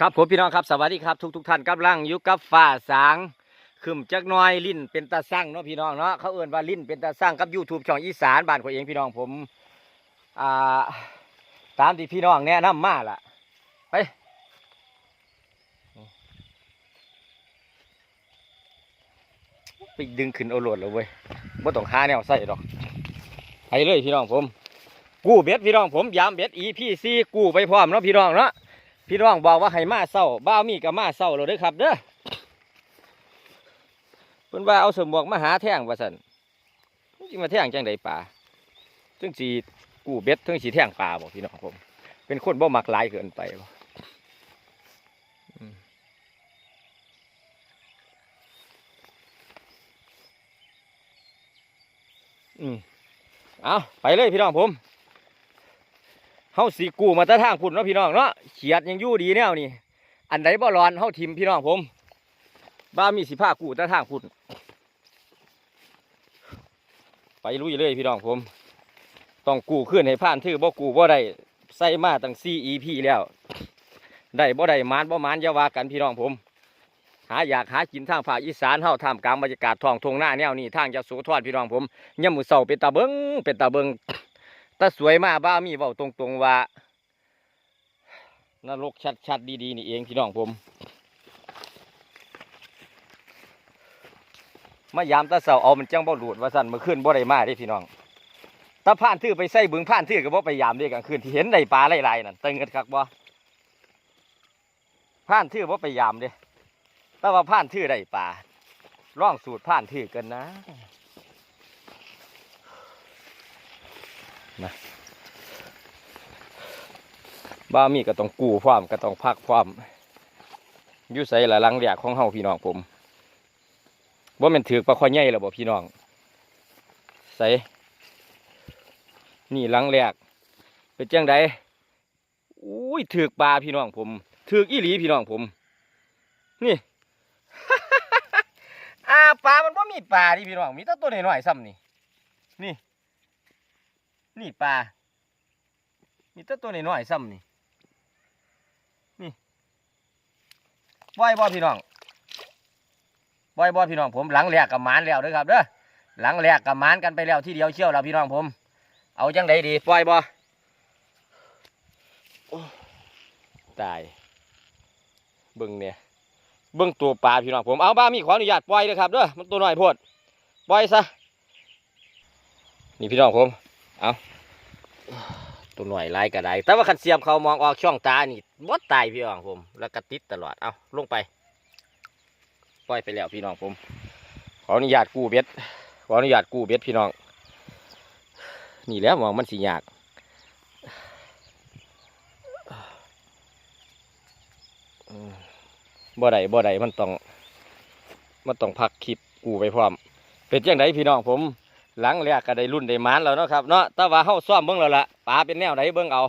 ครับผมพี่น้องครับสวัสดีครับทุกทุกท่านกำลังอยู่กับฝ่าสางขึ้นจักน้อยลิ้นเป็นตาสั่งเนาะพี่น้องเนาะเขาเอื่นว่าลิ้นเป็นตาสั่งกับ YouTube ช่องอีสานบ้านของเองพี่น้องผมอ่าตามที่พี่น้องแนะนำมาล่ะไปไปดึงขึ้นเอาโหลดเลยเว้ยบ่ต้องหาแนวใส่ดอกไปเลยพี่น้องผม กู้เบ็ดพี่น้องผมยามเบ็ด EP ซีกู้ไปพร้อมเนาะพี่น้องเนาะ พี่น้องบอกว่าให้มาเศร้าบ้าวมีกับมาเศร้าเลยเด้อครับเด้อเพิ่นว่าเอาสมบวกมาหาแท่งว่าสันจิมาแท่งจังใดป่าถึงสีกูเบ็ดถึงสีแท่งป่าบอกพี่น้องผม เป็นคนบ่มักหลายเกินไปบ่อืมเอาไปเลยพี่น้องผม เฮาสีกูมาตะทางพุ่นเนาะพี่น้องเนาะเขียดยังยู่ดีแนวนี่อันใดบ่ร้อนเฮาทิมพี่น้องผม บ้ามีสิผ้ากูตะทางพุ่นไปลุยเลยพี่น้องผม ต้องกูขึ้นให้ผ่านถือบ่กูบ่ได้ใส่มาตั้ง4 EP แล้ว ได้บ่ได้มานบ่มานอย่าว่ากันพี่น้องผม หาอยากหากินทางภาคอีสานเฮาท่ามกลางบรรยากาศท้องทุ่งนาแนวนี้ทางจะสูทอดพี่น้องผมยามมื้อเช้าเป็นตาเบิงเป็นตาเบิง ตาสวยมากบ้ามีเว้าตรงๆว่านรกชัดๆดีๆนี่เองพี่น้องผม มายามตาเสาเอามันจังบ่หลุดว่าสั่นมื่อคืนบ่ได้มาเด้พี่น้องตาผ่านทื่อไปใส่บึงผ่านทื่อก็บ่ไปยามเด้กลางคืนที่เห็นได้ปลาหลายๆนั่นเตึงกันคักบ่ผ่านทื่อบ่ไปยามเด้แต่ว่าผ่านทื่อได้ปลาร่องสูตรผ่านทื่อกันนะ บ้ามีก็ต้องกู้ความก็ต้องพักความยุ่ใส่ละหลังแรกของเฮาพี่น้องผมว่ามันถือปลาข้อใหญ่แล้วบ่พี่น้องใส่นี่ลังแรกเป็นจังใดอุ้ยถือกปลาพี่น้องผมถือกอีหลีพี่น้องผม นี่อาปลามันบ่มีปลาดิพี่น้องมีแต่ตัวน้อยๆซ้ำนี่นี่ นี่ปลามีแต่ตัวน้อยๆซ้ำนี่ นี่บ่อยบ่พี่น้องบ่อยบ่พี่น้องผมหลังแรกกับหมานแล้วเด้อครับเด้อ หลังแรกกับหมานกันไปแล้วที่เดียวเชี่ยวแล้วพี่น้องผม เอาจังไดดีปล่อยบ่โอ้ตาย เบิ่งเนี่ย เบิ่งตัวปลาพี่น้องผม เอาบ้ามีขออนุญาตปล่อยเด้อครับเด้อ มันตัวน้อยพดปล่อยซะ นี่พี่น้องผม เอาตัวหน่อยไล่ก็ได้แต่ว่าคันเสียบเขามองออกช่องตานี่บดตายพี่น้องผม แล้วก็ติดตลอด เอาลงไป ปล่อยไปแล้วพี่น้องผม ขออนุญาตกู้เบ็ด ขออนุญาตกู้เบ็ดพี่น้อง นี่แล้วมองมันสิยากบ่ได้บ่ได้มันต้อง มันต้องพักคลิปกู้ไปพร้อม เป็นจังไดพี่น้องผม หลังแรกก็ได้รุ่นได้มานแล้วเนาะครับเนาะแต่ว่าเฮาซ่อมเบิ่งแล้วล่ะปลาเป็นแนวไหนเบิ่งเอา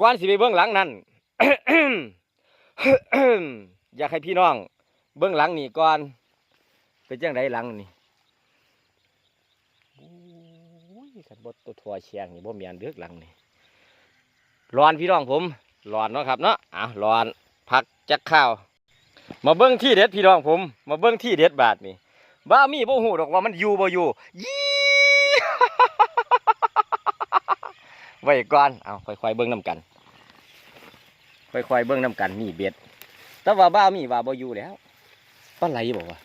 ก่อนสิไปเบิ่งหลังนั้นอยากให้พี่น้อง เบิ่งหลังนี่ก่อนเป็นจังไดหลังนี่โอ้ยขันบดตัวทัวเชียงนี่บ่แม่นเด้อหลังนี่ร้อนพี่น้องผมร้อนเนาะครับเนาะอะร้อนพักจักข้าว มาเบิ้งที่เด็ดพี่น้องผม มาเบิ้งที่เด็ดบาทนี่บ้ามีบ่หูดอกว่ามันอยู่บ่อยู่ยี่ไว้ก่อนเอาค่อยๆเบิ้งน้กันค่อยๆเบิ้งน้กันนี่เบ็ดแต่ว่าบ้ามีว่าบ่อยู่แล้วปลาไหลบอกว่า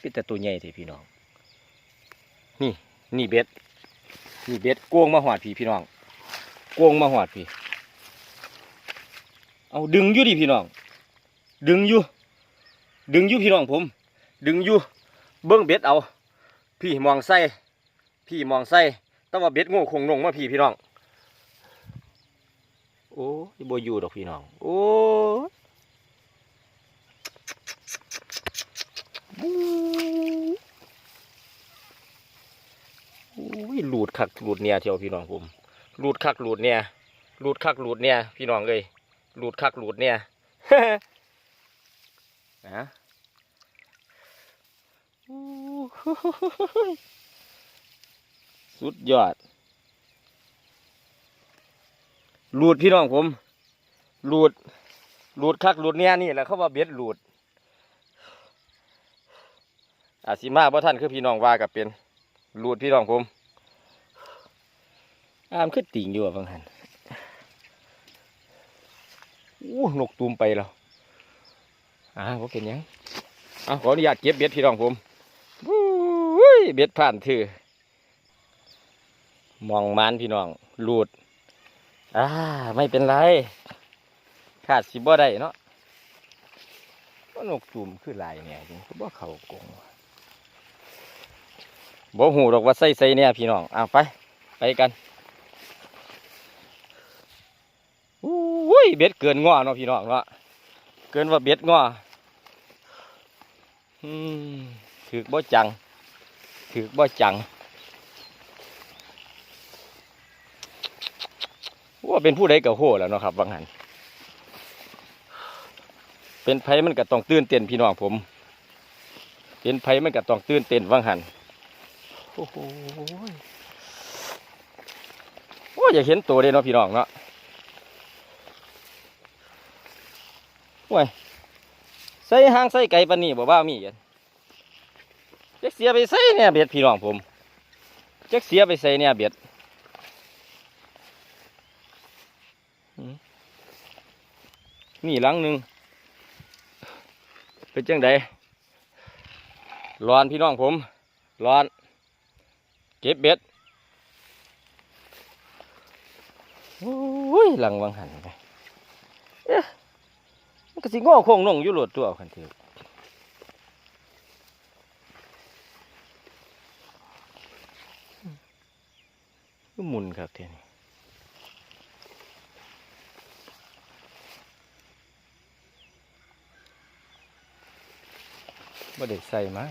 เป็นแต่ตัวใหญ่ทีพี่น้อง นี่นี่เบ็ดนี่เบ็ดกวงมาหอดพี่พี่น้องกวงมาหอดพี่ เอาดึงอยู่ดิพี่น้อง ดึงอยู่ ดึงอยู่พี่น้องผม ดึงอยู่ เบิ้งเบ็ดเอา พี่มองใส่พี่มองใส่แต่ว่าเบ็ดโง่คงลงมาพี่พี่น้อง โอ้ยบ่อยู่ดอกพี่น้อง โอ้ยหลุดคักหลุดเนี่ยเที่ยวพี่น้องผมหลุดคักหลุดเนี่ยหลุดคักหลุดเนี่ยพี่น้องเอ้ยหลุดคักหลุดเนี่ย นะสุดยอด หลุดพี่น้องผม หลุด หลุดคักหลุดเนี่ยนี่แหละเขาว่าเบ็ดหลุด อาสิมาบ่ท่านคือพี่น้องว่ากับเป็น หลุดพี่น้องผม อามคือติ่งอยู่อะบางหันอู้นกตูมไปแล้ว อ่าว่าเป็นยังอะขออนุญาตเก็บเบ็ดพี่น้องผมอุ้ยเบ็ดผ่านถือมองมันพี่น้องหลุดอ่าไม่เป็นไร ขาดสิบ่ได้เนาะก็นกจุ่มคือลายเนี่ยจริงคือบ่เขากงบ่หูดอกว่าใส่ใส่เนี่ยพี่น้องอะไป ไปกันอุ้ยเบ็ดเกินง้อเนาะพี่น้องเนาะ เกินว่าเบ็ดง้อถือบ่จัง ถือบ่จังว่าเป็นผู้ใดกับโหแล้วเนาะครับบางหันเป็นไผมันก็ต้องตื่นเต้นพี่น้องผม เป็นไผมันก็ต้องตื่นเต้นบางหันโอ้โหโอ้อยากเห็นตัวเด้เนาะพี่น้องเนาะ โอ้ยใส่หางใส่ไก่ปนนี้บ่บ้ามีกันจักเสียไปใส่เนี่ยเบ็ดพี่น้องผมจักเสียไปใส่เนี่ยเบ็ดมีหลังหนึ่งเป็นจังไดร้อนพี่น้องผมร้อน เก็บเบ็ดโอ้ยหลังวังหันไปเอ๊ะ มันก็สิง้อโค้งลงอยู่โหลดตัวคันเถือะก็หมุนครับเทีนี้บ่ได้ใส่มา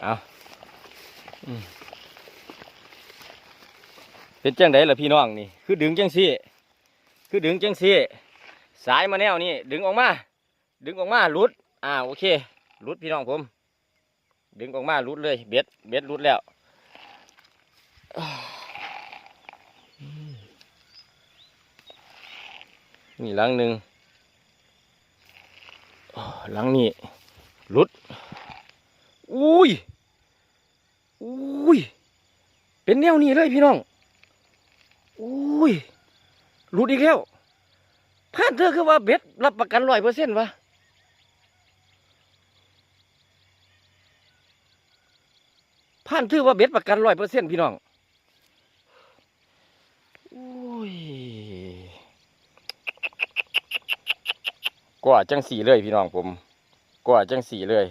เอาอเป็นจังไดล่ะพี่น้องนี่ คือดึงจังซี่ คือดึงจังซี่ สายมาแนวนี่ดึงออกมา ดึงออกมาลุด อ่าโอเคลุดพี่น้องผม ดึงออกมาลุดเลยเบ็ดเบ็ดลุดแล้วนี่หลังหนึ่งหลังนี้ลุดอุ้ยอุ้ยเป็นแนวนี้เลยพี่น้องอุ้ยลุดอีกแล้ว พานเธอคือว่าเบ็ดรับประกันร้อยเปอร์เซ็นต์วะพานถือว่าเบ็ดประกันร้อยเปอร์เซ็นต์พี่น้องอุ้ยกว่าจังสีเลยพี่น้องผม กว่าจังสีเลย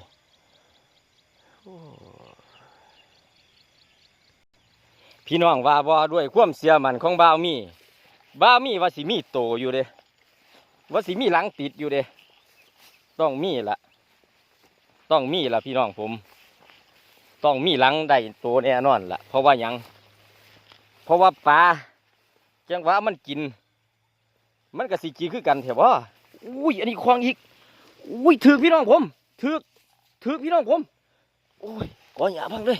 พี่น้องว่าบ่ด้วยความเสียมันของบ่าวมีบ่าวมีว่าสิมีโตอยู่เด้ ว่าสิมีหลังติดอยู่เด้ต้องมีละต้องมีละพี่น้องผม ต้องมีหลังได้โตแน่นอนละเพราะว่ายัง เพราะว่าปลาจังหวะมันกิน มันก็สิกินคือกันเถอะบ่อุ้ยอันนี้ควางอีกอุ้ยถือพี่น้องผมถือถือพี่น้องผมโอ้ยก้อนหยาพังเลย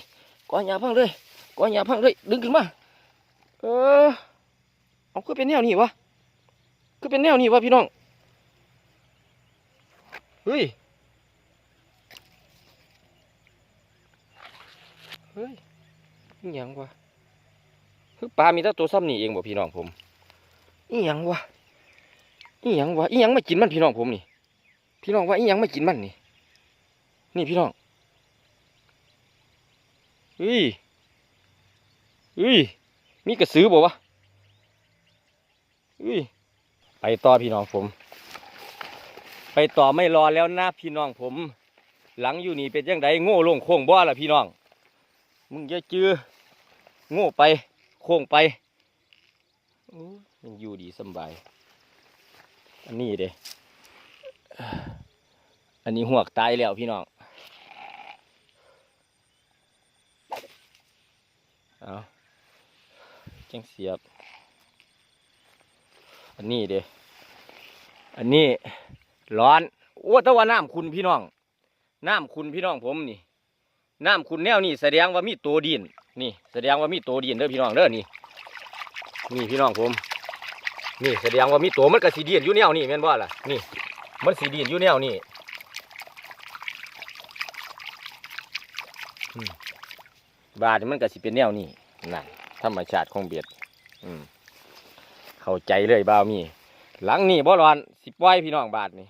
ก้อนหยาพังเลยก้อนหยาพังเลยดึงขึ้นมาเออเอาคือเป็นแนวนี้วะคือเป็นแนวนี้วะพี่น้อง ฮ้ย เฮ้ยนี่ยังวะคือปลามีแต่ตัวซ้ำนี่เองบ่พี่น้องผมอีหยังวะอีหยังวะอีหยังไม่กินมันพี่น้องผมนี่ พี่น้องว่าอีหยังไม่กินมันนี่ นี่พี่น้องเฮ้ยเฮ้ย มีกระสือบ่วะเฮ้ย ไปต่อพี่น้องผม ไปต่อไม่รอแล้วนะพี่น้องผม หลังอยู่นี่เป็นยังไงโง่ลงโค้งบ่ล่ะพี่น้อง มึงอย่าจื้อโง่ไปโค้งไปโอ้ยยังอยู่ดีสบาย อันนี้เด้อันนี้หวกตายแล้วพี่น้องเอาจังเสียบ อันนี้เด้อันนี้ ร้อนโอ้แต่ว่าน้ำคุณพี่น้อง น้ำคุณพี่น้องผมนี่ น้ำคุณแนวนี่แสดงว่ามีตัวดิน นี่แสดงว่ามีตัวดินเด้อพี่น้องเด้อนี่ นี่พี่น้องผม นี่แสดงว่ามีตัวมันก็สีดียนอยู่แนวนี่แม่นบ่าล่ะ นี่ มันสีดียนอยู่แนวนี่บาดมันก็สิเป็นแนวนี่นั่นธรรมชาติของเบียดเข้าใจเลยบ่าวมี หลังนี่บ่ร้อนสิปล่อยพี่น้องบาดนี่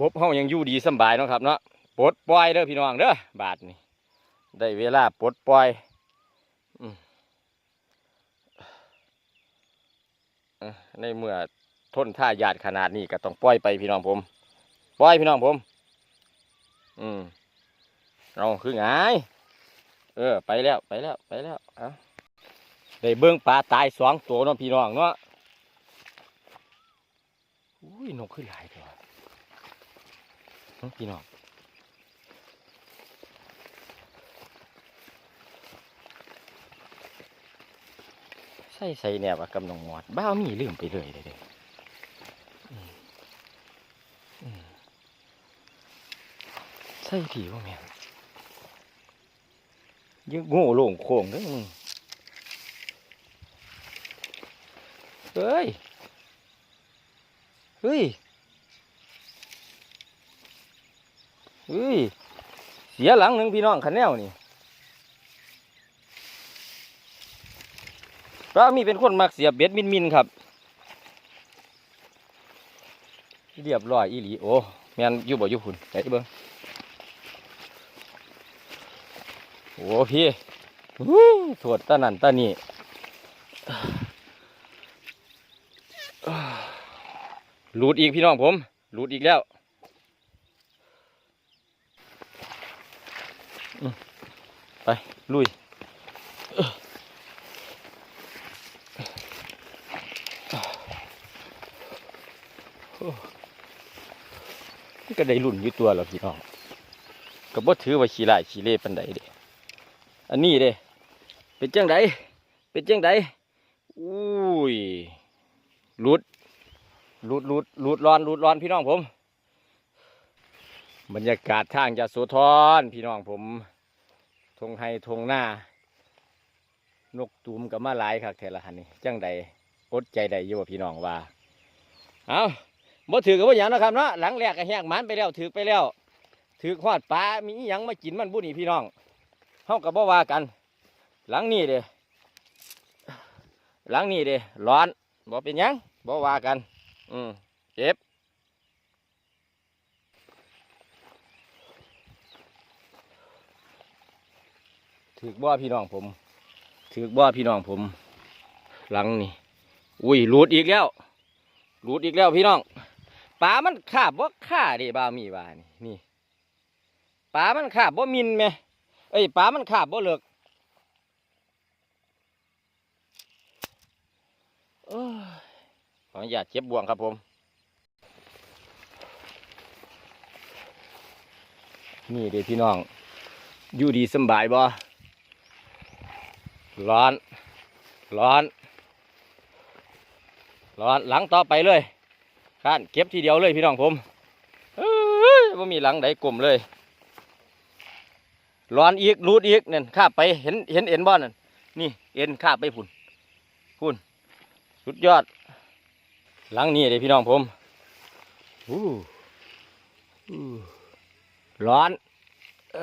กบเฮายังอยู่ดีสบายเนาะครับเนาะปลดปล่อยเด้อพี่น้องเด้อบาดนี่ได้เวลาปลดปล่อยอในเมื่อทนท่ายาดขนาดนี้ก็ต้องปล่อยไปพี่น้องผมปล่อยพี่น้องผม อืมเอาคือไงเออ ไปแล้วไปแล้วไปแล้วเอาได้เบิ้งปลาตายสองตัวเนาะพี่น้องเนาะอุ้ยนกขึ้นหลายตัว นาะพี่น้องใส่ใส่แนวว่ากำลังงอดบ้ามีลืมไปเลยเด้อใส่ผีว่าแม่นยังโง่โล่งโค้งเด้อมึงเฮ้ย เฮ้ย เฮ้ย เสียหลังหนึ่งพี่น้องขันแนวนี่ป้ามีเป็นคนมักเสียเบ็ดมินมินครับ เรียบร้อยอีหลี โอ้แมนอยู่บ่อยู่พุ่นไหนเบิ้งโอ้พี่ฮู้โทษตานั่นตานี่หลุดอีกพี่น้องผมหลุดอีกแล้วอืม ไปลุยก็ได้ลุ่นอยู่ตัวแล้วพี่น้องก็บ่ถือว่าขี้ลายขี้เล่ปันใดเด้อันนี้เด้เป็นจังไดเป็นจังไดอุ้ยหลุดรูดรูดรูดร้อนรูดร้อนพี่น้องผม บรรยากาศทางจะโสธรพี่น้องผม ทงไฮทงหน้านกตูมกับมาหลายคักแทละหันนี่จังใดอดใจใดอยู่ว่าพี่น้องว่าเอาบ่ถือกับว่าอย่างนะครับเนาะหลังแรกก็แหกมันไปแล้วถือไปแล้วถือขวาดปลามีหยังมากินมันบุนี่พี่น้องเฮากับบ่ว่ากัน หลังนี้เด้หลังนี้เด้ร้อนบ่เป็นยังบ่ว่ากัน อืมเจ็บ ถือบ่พี่น้องผม ถือบ่พี่น้องผม หลังนี่ อุ้ยหลุดอีกแล้วหลุดอีกแล้วพี่น้องปลามันขาบบ่ข่าดิบ่าวมีว่านี่นี่ปลามันขาบบ่มินไหมเอ้ยปลามันขาบบ่เลิกเอ้ยขออนุญาตเจ็บบ่วงครับผม นี่เด็พี่น้อง อยู่ดีสบายบ่ ร้อน ร้อน ร้อน หลังต่อไปเลยข้านเก็บทีเดียวเลยพี่น้องผมเอ้ยว่ามีหลังใดกลมเลย ร้อนอีกรูดอีกเนั่นข้าไปเห็นเห็นเอ็นบ่นั่นนี่เอ็นข้าไปพุ่นพุ่นสุดยอด หลังนี้เลยพี่น้องผมร้อนอ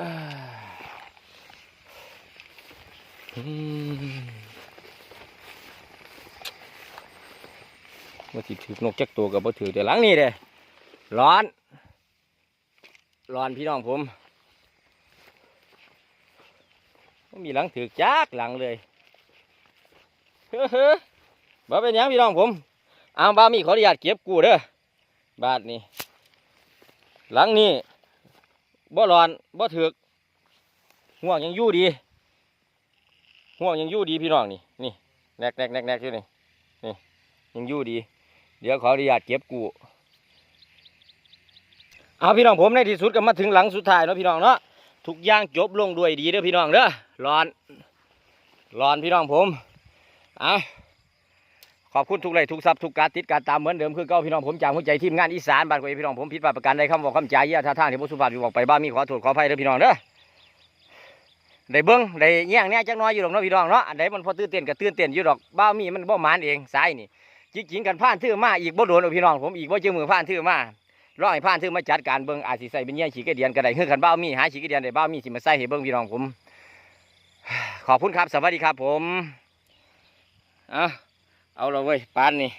ว่าสิถือนกจักตัวกับบ่ถือแต่หลังนี้เลยร้อน ร้อนพี่น้องผมมีหลังถือจักหลังเลยเฮ้อเฮ้อบ่เป็นยังพี่น้องผมอ้าวบ้ามีขออนุญาตเก็บกูเด้อบาทนี้หลังนี้บ่ร้อนบ่ถึกห่วงยังอยู่ดี ห่วงยังยู่ดีพี่น้องนี่นี่แนกแนกแนกแนกอยู่นี่นี่ยังยู่ดี เดี๋ยวขออนุญาตเก็บกูเอาพี่น้องผมในที่สุดก็มาถึงหลังสุดท้ายเนาะพี่น้องเนาะทุกอย่างจบลงด้วยดีเด้อพี่น้องเด้อร้อนร้อนพี่น้องผมเอาขอบคุณทุกไลค์ทุกซับทุกการติดการตามเหมือนเดิมคือเก้าพี่น้องผมจากหัวใจทีมงานอีสานบ้านกวยพี่น้องผมผิดพลาดประการใดคำบอกคำจ่ายเยี่ยท่าทางที่ผมสุภาพอยู่บอกไปบ้านมีขอโทษขออภัยเด้อพี่น้องเด้อ ได้เบิ้งได้แย่งแหน่จักน้อยอยู่ดอกเนาะพี่น้องเนาะอันใดมันพอตื่นเต้นก็ตื่นเต้นอยู่ดอกบ้ามีมันบ่หมานเองสายนี่จิกจิงกันผ่านทื่อมาอีกบ่โดนเอาพี่น้องผมอีกบ่เจอมือผ่านทื่อมาร้อให้ผ่านทื่อมาจัดการเบิ่งอาจสิใส่เป็นแย่งขี้กเดียนก็ได้คือกันบ้ามีหาขี้กเดียนได้บ้ามีสิมาใส่ให้เบิ่งพี่น้องผม ขอบคุณครับสวัสดีครับผมเอาเอาละเว้ยปานนี่